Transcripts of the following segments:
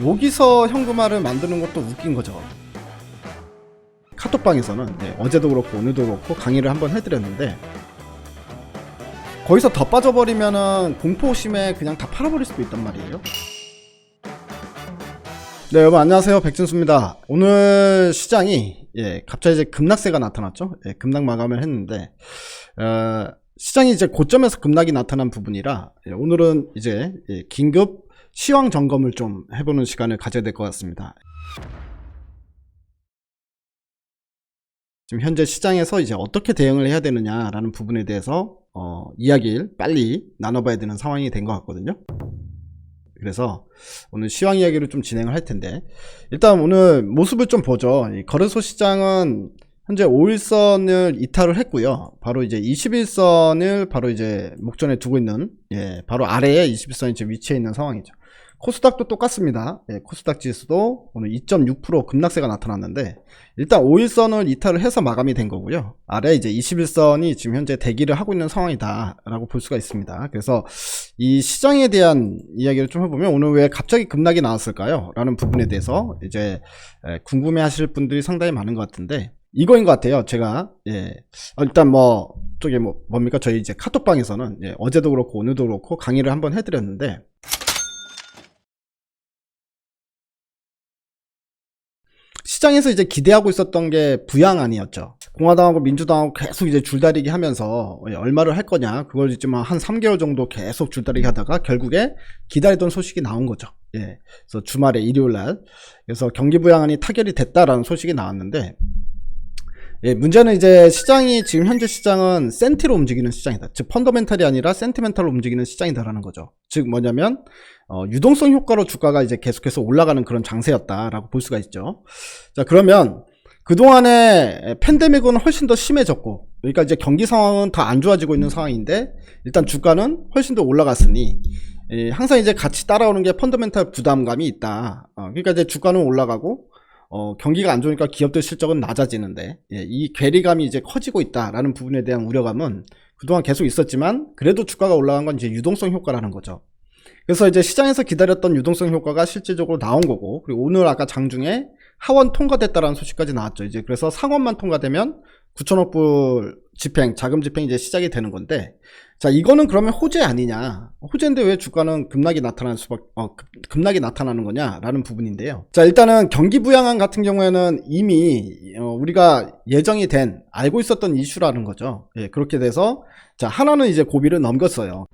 여기서 현금화를 만드는 것도 웃긴 거죠. 카톡방에서는 네, 어제도 그렇고 오늘도 그렇고 강의를 한번 해드렸는데 거기서 더 빠져버리면은 공포심에 그냥 다 팔아버릴 수도 있단 말이에요. 네 여러분 안녕하세요 백진수입니다. 오늘 시장이 예 갑자기 이제 급락세가 나타났죠. 예, 급락 마감을 했는데 어, 시장이 이제 고점에서 급락이 나타난 부분이라 예, 오늘은 이제 예, 긴급 시황 점검을 좀 해보는 시간을 가져야 될 것 같습니다. 지금 현재 시장에서 이제 어떻게 대응을 해야 되느냐라는 부분에 대해서 어, 이야기를 빨리 나눠봐야 되는 상황이 된 것 같거든요. 그래서 오늘 시황 이야기를 좀 진행을 할 텐데 일단 오늘 모습을 좀 보죠. 이 거래소 시장은 현재 5일선을 이탈을 했고요. 바로 이제 21선을 바로 이제 목전에 두고 있는 예, 바로 아래에 21선이 지금 위치해 있는 상황이죠. 코스닥도 똑같습니다. 예, 코스닥 지수도 오늘 2.6% 급락세가 나타났는데 일단 5일선을 이탈을 해서 마감이 된 거고요. 아래 이제 21선이 지금 현재 대기를 하고 있는 상황이다라고 볼 수가 있습니다. 그래서 이 시장에 대한 이야기를 좀 해보면 오늘 왜 갑자기 급락이 나왔을까요? 라는 부분에 대해서 이제 에, 궁금해하실 분들이 상당히 많은 것 같은데 이거인 것 같아요. 제가 예 어, 일단 뭐 저기 뭐 뭡니까 저희 이제 카톡방에서는 예, 어제도 그렇고 오늘도 그렇고 강의를 한번 해드렸는데 시장에서 이제 기대하고 있었던 게 부양안이었죠. 공화당하고 민주당하고 계속 이제 줄다리기 하면서 예, 얼마를 할 거냐 그걸 이제 뭐한 3개월 정도 계속 줄다리기 하다가 결국에 기다리던 소식이 나온 거죠. 예. 그래서 주말에 일요일 날 그래서 경기 부양안이 타결이 됐다라는 소식이 나왔는데 예, 문제는 이제 시장이 지금 현재 시장은 센티로 움직이는 시장이다. 즉 펀더멘탈이 아니라 센티멘탈로 움직이는 시장이다라는 거죠. 즉 뭐냐면 어, 유동성 효과로 주가가 이제 계속해서 올라가는 그런 장세였다라고 볼 수가 있죠. 자 그러면 그동안에 팬데믹은 훨씬 더 심해졌고 그러니까 이제 경기 상황은 더안 좋아지고 있는 상황인데 일단 주가는 훨씬 더 올라갔으니 예, 항상 이제 같이 따라오는 게 펀더멘탈 부담감이 있다. 어, 그러니까 이제 주가는 올라가고 어, 경기가 안 좋으니까 기업들 실적은 낮아지는데 예, 이 괴리감이 이제 커지고 있다라는 부분에 대한 우려감은 그동안 계속 있었지만 그래도 주가가 올라간 건 이제 유동성 효과라는 거죠. 그래서 이제 시장에서 기다렸던 유동성 효과가 실질적으로 나온 거고 그리고 오늘 아까 장중에 하원 통과됐다라는 소식까지 나왔죠. 이제 그래서 상원만 통과되면 9천억 불 집행, 자금 집행이 이제 시작이 되는 건데, 자, 이거는 그러면 호재 아니냐. 호재인데 왜 주가는 급락이 나타나는 수밖, 어, 급, 급락이 나타나는 거냐라는 부분인데요. 자, 일단은 경기 부양안 같은 경우에는 이미, 어, 우리가 예정이 된, 알고 있었던 이슈라는 거죠. 예, 그렇게 돼서, 자, 하나는 이제 고비를 넘겼어요.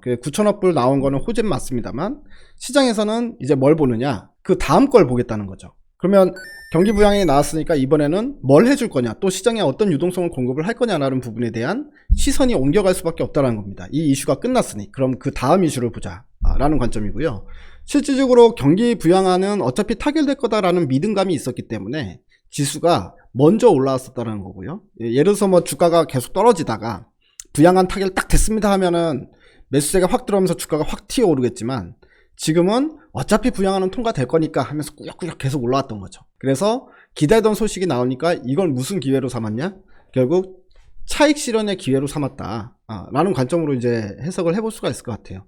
그 9천억 불 나온 거는 호재 맞습니다만, 시장에서는 이제 뭘 보느냐. 그 다음 걸 보겠다는 거죠. 그러면 경기 부양이 나왔으니까 이번에는 뭘 해줄 거냐, 또 시장에 어떤 유동성을 공급을 할 거냐라는 부분에 대한 시선이 옮겨갈 수밖에 없다는 겁니다. 이 이슈가 끝났으니 그럼 그 다음 이슈를 보자라는 관점이고요. 실질적으로 경기 부양안은 어차피 타결될 거다라는 믿음감이 있었기 때문에 지수가 먼저 올라왔었다는 거고요. 예, 예를 들어서 뭐 주가가 계속 떨어지다가 부양안 타결 딱 됐습니다 하면은 매수세가 확 들어오면서 주가가 확 튀어 오르겠지만 지금은 어차피 부양하는 통과될 거니까 하면서 꾸역꾸역 계속 올라왔던 거죠. 그래서 기다리던 소식이 나오니까 이걸 무슨 기회로 삼았냐? 결국 차익 실현의 기회로 삼았다. 아, 라는 관점으로 이제 해석을 해볼 수가 있을 것 같아요.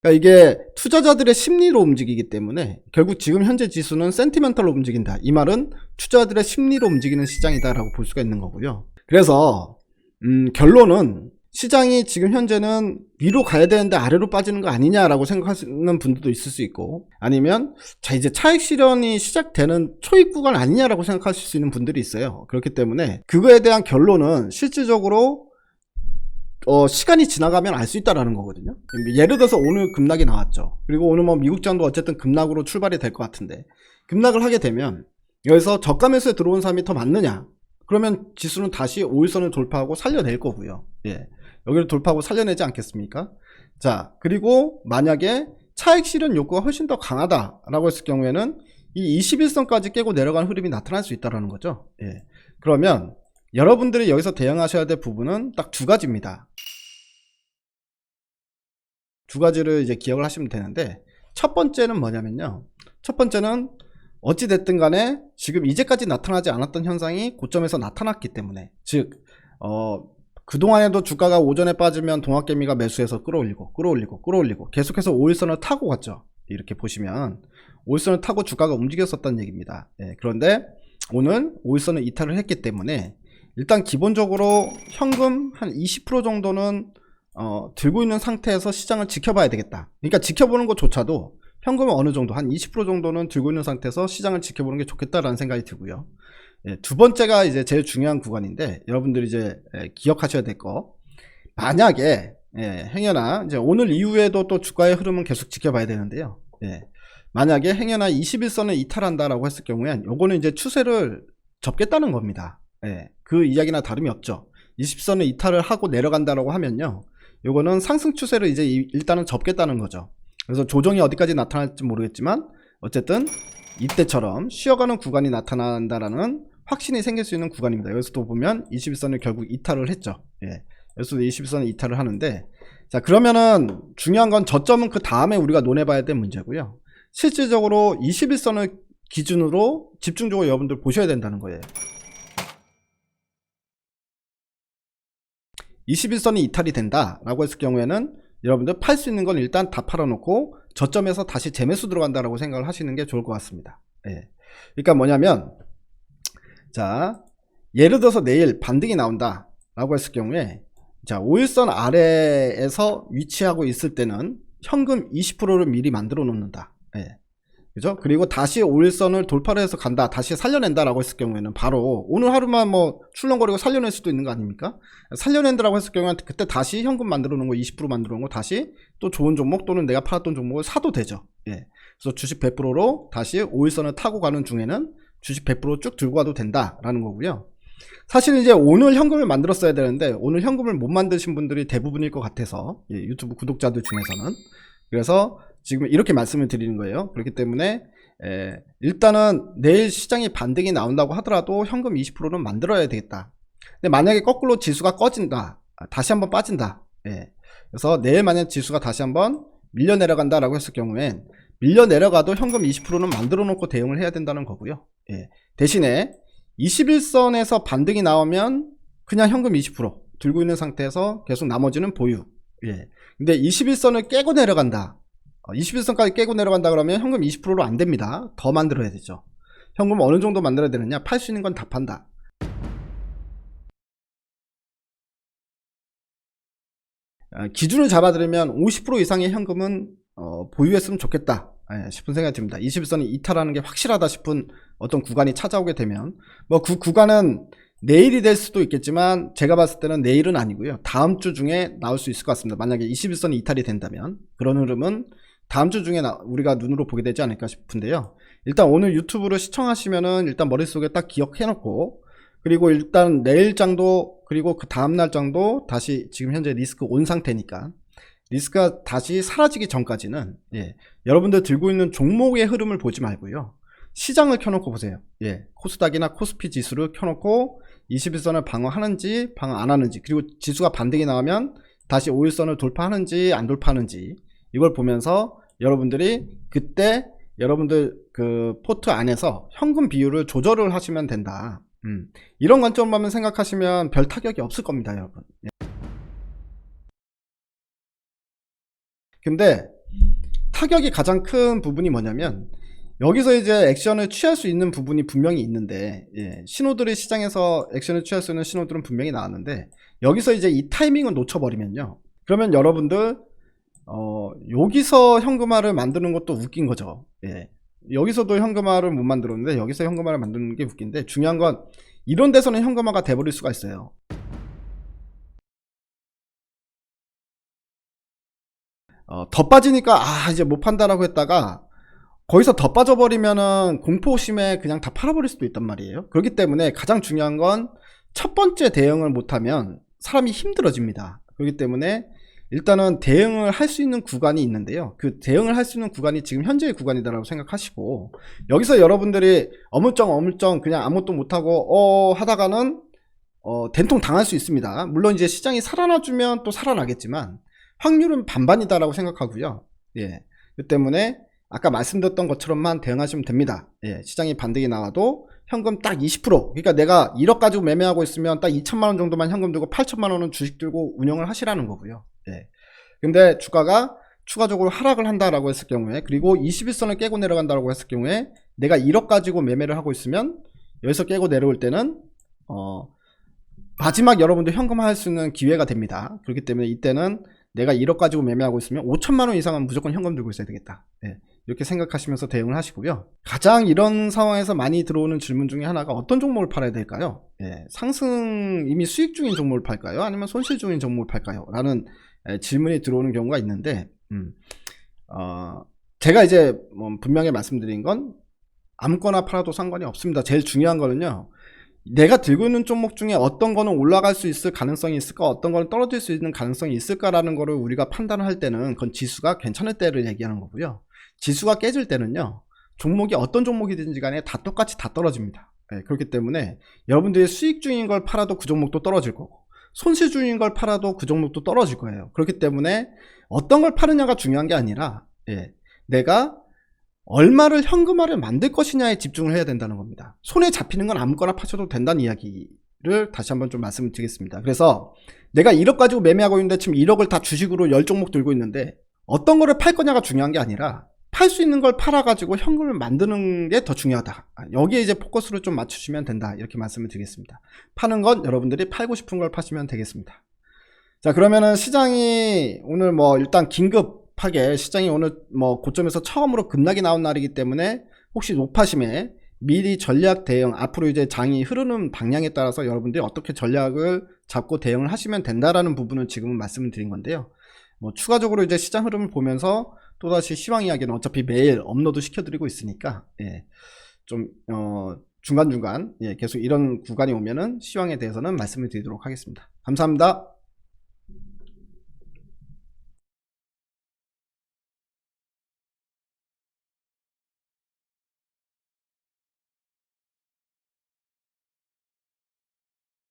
그러니까 이게 투자자들의 심리로 움직이기 때문에 결국 지금 현재 지수는 센티멘탈로 움직인다. 이 말은 투자자들의 심리로 움직이는 시장이다라고 볼 수가 있는 거고요. 그래서 음, 결론은 시장이 지금 현재는 위로 가야 되는데 아래로 빠지는 거 아니냐라고 생각하시는 분들도 있을 수 있고 아니면 자 이제 차익 실현이 시작되는 초입 구간 아니냐라고 생각하실 수 있는 분들이 있어요. 그렇기 때문에 그거에 대한 결론은 실질적으로 어, 시간이 지나가면 알 수 있다라는 거거든요. 예를 들어서 오늘 급락이 나왔죠. 그리고 오늘 뭐 미국장도 어쨌든 급락으로 출발이 될 것 같은데 급락을 하게 되면 여기서 저가 매수에 들어온 사람이 더 많느냐? 그러면 지수는 다시 5일선을 돌파하고 살려낼 거고요. 예. 여기를 돌파하고 살려내지 않겠습니까? 자, 그리고 만약에 차익 실현 욕구가 훨씬 더 강하다라고 했을 경우에는 이 21선까지 깨고 내려가는 흐름이 나타날 수 있다는 거죠. 예. 그러면 여러분들이 여기서 대응하셔야 될 부분은 딱 두 가지입니다. 두 가지를 이제 기억을 하시면 되는데 첫 번째는 뭐냐면요. 첫 번째는 어찌 됐든 간에 지금 이제까지 나타나지 않았던 현상이 고점에서 나타났기 때문에 즉 어, 그동안에도 주가가 오전에 빠지면 동학개미가 매수해서 끌어올리고 끌어올리고 끌어올리고 계속해서 5일선을 타고 갔죠. 이렇게 보시면 5일선을 타고 주가가 움직였었다는 얘기입니다. 예, 그런데 오늘 5일선을 이탈을 했기 때문에 일단 기본적으로 현금 한 20% 정도는 어, 들고 있는 상태에서 시장을 지켜봐야 되겠다. 그러니까 지켜보는 것조차도 현금은 어느 정도 한 20% 정도는 들고 있는 상태에서 시장을 지켜보는 게 좋겠다라는 생각이 들고요. 예, 두 번째가 이제 제일 중요한 구간인데 여러분들이 이제 예, 기억하셔야 될 거. 만약에 예, 행여나 이제 오늘 이후에도 또 주가의 흐름은 계속 지켜봐야 되는데요. 예, 만약에 행여나 21선을 이탈한다라고 했을 경우엔 요거는 이제 추세를 접겠다는 겁니다. 예, 그 이야기나 다름이 없죠. 20선을 이탈을 하고 내려간다라고 하면요. 요거는 상승 추세를 이제 이- 일단은 접겠다는 거죠. 그래서 조정이 어디까지 나타날지 모르겠지만 어쨌든 이때처럼 쉬어가는 구간이 나타난다라는 확신이 생길 수 있는 구간입니다. 여기서도 보면 21선을 결국 이탈을 했죠. 예. 여기서도 21선을 이탈을 하는데 자 그러면은 중요한 건 저점은 그 다음에 우리가 논해봐야 될 문제고요. 실질적으로 21선을 기준으로 집중적으로 여러분들 보셔야 된다는 거예요. 21선이 이탈이 된다라고 했을 경우에는 여러분들 팔 수 있는 건 일단 다 팔아놓고 저점에서 다시 재매수 들어간다라고 생각을 하시는 게 좋을 것 같습니다. 예. 그러니까 뭐냐면 자 예를 들어서 내일 반등이 나온다라고 했을 경우에 자 5일선 아래에서 위치하고 있을 때는 현금 20%를 미리 만들어 놓는다. 예. 그죠? 그리고 다시 5일선을 돌파를 해서 간다. 다시 살려낸다라고 했을 경우에는 바로 오늘 하루만 뭐 출렁거리고 살려낼 수도 있는 거 아닙니까? 살려낸다라고 했을 경우에 그때 다시 현금 만들어 놓은 거 20% 만들어 놓은 거 다시 또 좋은 종목 또는 내가 팔았던 종목을 사도 되죠. 예. 그래서 주식 100%로 다시 5일선을 타고 가는 중에는 주식 100%쭉 들고 가도 된다라는 거고요. 사실 이제 오늘 현금을 만들었어야 되는데 오늘 현금을 못 만드신 분들이 대부분일 것 같아서 예, 유튜브 구독자들 중에서는 그래서 지금 이렇게 말씀을 드리는 거예요. 그렇기 때문에 에, 일단은 내일 시장이 반등이 나온다고 하더라도 현금 20%는 만들어야 되겠다. 근데 만약에 거꾸로 지수가 꺼진다, 아, 다시 한번 빠진다. 예. 그래서 내일 만약 지수가 다시 한번 밀려 내려간다라고 했을 경우엔 밀려 내려가도 현금 20%는 만들어 놓고 대응을 해야 된다는 거고요. 예. 대신에 21선에서 반등이 나오면 그냥 현금 20% 들고 있는 상태에서 계속 나머지는 보유. 예. 근데 21선을 깨고 내려간다. 21선까지 깨고 내려간다 그러면 현금 20%로 안 됩니다. 더 만들어야 되죠. 현금 어느 정도 만들어야 되느냐? 팔 수 있는 건 다 판다. 아, 기준을 잡아드리면 50% 이상의 현금은 어, 보유했으면 좋겠다 예, 싶은 생각이 듭니다. 21선이 이탈하는 게 확실하다 싶은 어떤 구간이 찾아오게 되면 뭐 그 구간은 내일이 될 수도 있겠지만 제가 봤을 때는 내일은 아니고요. 다음 주 중에 나올 수 있을 것 같습니다. 만약에 21선이 이탈이 된다면 그런 흐름은 다음 주 중에 나- 우리가 눈으로 보게 되지 않을까 싶은데요. 일단 오늘 유튜브를 시청하시면은 일단 머릿속에 딱 기억해 놓고 그리고 일단 내일 장도 그리고 그 다음날 장도 다시 지금 현재 리스크 온 상태니까 리스크가 다시 사라지기 전까지는 예, 여러분들 들고 있는 종목의 흐름을 보지 말고요. 시장을 켜놓고 보세요. 예, 코스닥이나 코스피 지수를 켜놓고 21선을 방어하는지 방어 안 하는지 그리고 지수가 반등이 나오면 다시 5일선을 돌파하는지 안 돌파하는지 이걸 보면서 여러분들이 그때 여러분들 그 포트 안에서 현금 비율을 조절을 하시면 된다. 음, 이런 관점만 생각하시면 별 타격이 없을 겁니다, 여러분. 예. 근데 타격이 가장 큰 부분이 뭐냐면 여기서 이제 액션을 취할 수 있는 부분이 분명히 있는데 예, 신호들이 시장에서 액션을 취할 수 있는 신호들은 분명히 나왔는데 여기서 이제 이 타이밍을 놓쳐버리면요 그러면 여러분들 어, 여기서 현금화를 만드는 것도 웃긴 거죠 예. 여기서도 현금화를 못 만들었는데 여기서 현금화를 만드는 게 웃긴데 중요한 건 이런 데서는 현금화가 돼버릴 수가 있어요 어, 더 빠지니까 아 이제 못 판다라고 했다가 거기서 더 빠져버리면은 공포심에 그냥 다 팔아버릴 수도 있단 말이에요. 그렇기 때문에 가장 중요한 건 첫 번째 대응을 못하면 사람이 힘들어집니다. 그렇기 때문에 일단은 대응을 할 수 있는 구간이 있는데요. 그 대응을 할 수 있는 구간이 지금 현재의 구간이다라고 생각하시고 여기서 여러분들이 어물쩡 어물쩡 그냥 아무것도 못하고 어 하다가는 어 된통 당할 수 있습니다. 물론 이제 시장이 살아나주면 또 살아나겠지만 확률은 반반이다라고 생각하고요. 예. 그 때문에 아까 말씀드렸던 것처럼만 대응하시면 됩니다. 예, 시장이 반등이 나와도 현금 딱 20% 그러니까 내가 1억 가지고 매매하고 있으면 딱 2천만 원 정도만 현금 들고 8천만 원은 주식 들고 운영을 하시라는 거고요. 예. 근데 주가가 추가적으로 하락을 한다라고 했을 경우에 그리고 21선을 깨고 내려간다고 했을 경우에 내가 1억 가지고 매매를 하고 있으면 여기서 깨고 내려올 때는 어 마지막 여러분들 현금화할 수 있는 기회가 됩니다. 그렇기 때문에 이때는 내가 1억 가지고 매매하고 있으면 5천만 원 이상은 무조건 현금 들고 있어야 되겠다. 예. 이렇게 생각하시면서 대응을 하시고요. 가장 이런 상황에서 많이 들어오는 질문 중에 하나가 어떤 종목을 팔아야 될까요? 예. 상승 이미 수익 중인 종목을 팔까요? 아니면 손실 중인 종목을 팔까요? 라는 예, 질문이 들어오는 경우가 있는데 음, 어, 제가 이제 뭐 분명히 말씀드린 건 아무거나 팔아도 상관이 없습니다. 제일 중요한 거는요. 내가 들고 있는 종목 중에 어떤 거는 올라갈 수 있을 가능성이 있을까, 어떤 거는 떨어질 수 있는 가능성이 있을까라는 거를 우리가 판단을 할 때는 그건 지수가 괜찮을 때를 얘기하는 거고요. 지수가 깨질 때는요. 종목이 어떤 종목이든지 간에 다 똑같이 다 떨어집니다. 예, 그렇기 때문에 여러분들이 수익 중인 걸 팔아도 그 종목도 떨어질 거고 손실 중인 걸 팔아도 그 종목도 떨어질 거예요. 그렇기 때문에 어떤 걸 파느냐가 중요한 게 아니라 예, 내가 얼마를 현금화를 만들 것이냐에 집중을 해야 된다는 겁니다. 손에 잡히는 건 아무거나 파셔도 된다는 이야기를 다시 한번 좀 말씀을 드리겠습니다. 그래서 내가 1억 가지고 매매하고 있는데 지금 1억을 다 주식으로 10종목 들고 있는데 어떤 거를 팔 거냐가 중요한 게 아니라 팔 수 있는 걸 팔아가지고 현금을 만드는 게 더 중요하다. 여기에 이제 포커스를 좀 맞추시면 된다. 이렇게 말씀을 드리겠습니다. 파는 건 여러분들이 팔고 싶은 걸 파시면 되겠습니다. 자, 그러면은 시장이 오늘 뭐 일단 긴급하게 시장이 오늘 뭐 고점에서 처음으로 급락이 나온 날이기 때문에 혹시 높아심에 미리 전략 대응, 앞으로 이제 장이 흐르는 방향에 따라서 여러분들이 어떻게 전략을 잡고 대응을 하시면 된다라는 부분을 지금은 말씀을 드린 건데요. 뭐 추가적으로 이제 시장 흐름을 보면서 또다시 시황 이야기는 어차피 매일 업로드 시켜드리고 있으니까, 예, 좀, 어, 중간중간, 예, 계속 이런 구간이 오면은 시황에 대해서는 말씀을 드리도록 하겠습니다. 감사합니다.